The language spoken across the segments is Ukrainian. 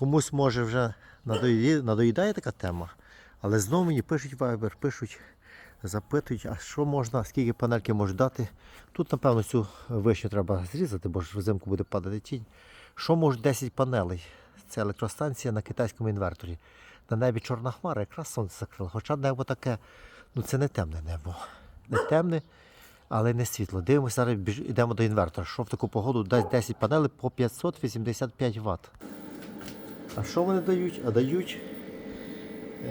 комусь може вже надоїдає, надоїдає така тема, але знову мені пишуть вайбер, пишуть, запитують, а що можна, скільки панельки можуть дати. Тут, напевно, цю вишню треба зрізати, бо ж взимку буде падати тінь. Що можуть 10 панелей? Це електростанція на китайському інверторі. На небі чорна хмара, якраз сонце закрило. Хоча небо таке, ну це не темне небо. Не темне, але не світло. Дивимося, зараз йдемо до інвертора. Що в таку погоду дасть 10 панелей по 585 Вт. А що вони дають? А дають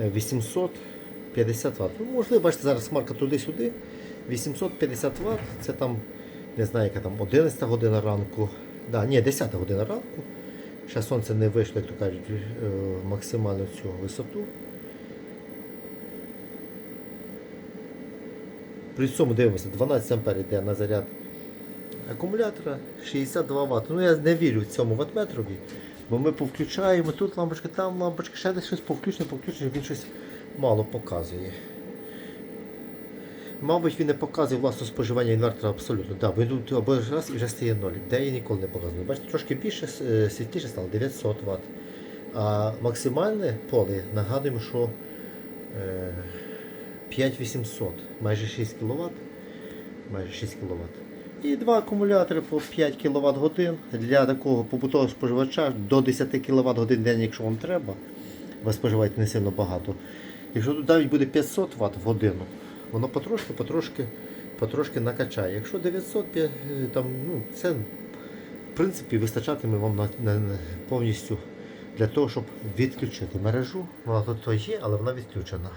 е, 850 Вт. Ну, можливо, бачите, зараз марка туди-сюди. 850 Вт. Це там, не знаю, яка там 11 година ранку. Да, ні, 10 година ранку. Ще сонце не вийшло, як то кажуть, е, максимально цю висоту. При цьому дивимося, 12 ампер йде на заряд акумулятора, 62 Вт. Ну я не вірю цьому ватметрові, бо ми повключаємо, тут лампочка, там лампочка, ще десь щось повключено, повключено, він щось мало показує. Мабуть, він не показує власне споживання інвертора абсолютно. Да, бо він або раз і вже стає 0, де я ніколи не показую. Бачите, трошки більше, е, світліше стало 900 Вт. А максимальне поле, нагадуємо, що е, 5800, майже 6 кВт. Майже 6 кВт. І два акумулятори по 5 кВт годин для такого побутового споживача до 10 кВт годин день, якщо вам треба. Ви споживаєте не сильно багато. Якщо тут навіть буде 500 Вт в годину, воно потрошки, потрошки, потрошки накачає. Якщо 900, е, там, ну, це в принципі вистачатиме вам на, на, на повністю для того, щоб відключити мережу. Вона тут є, але вона відключена.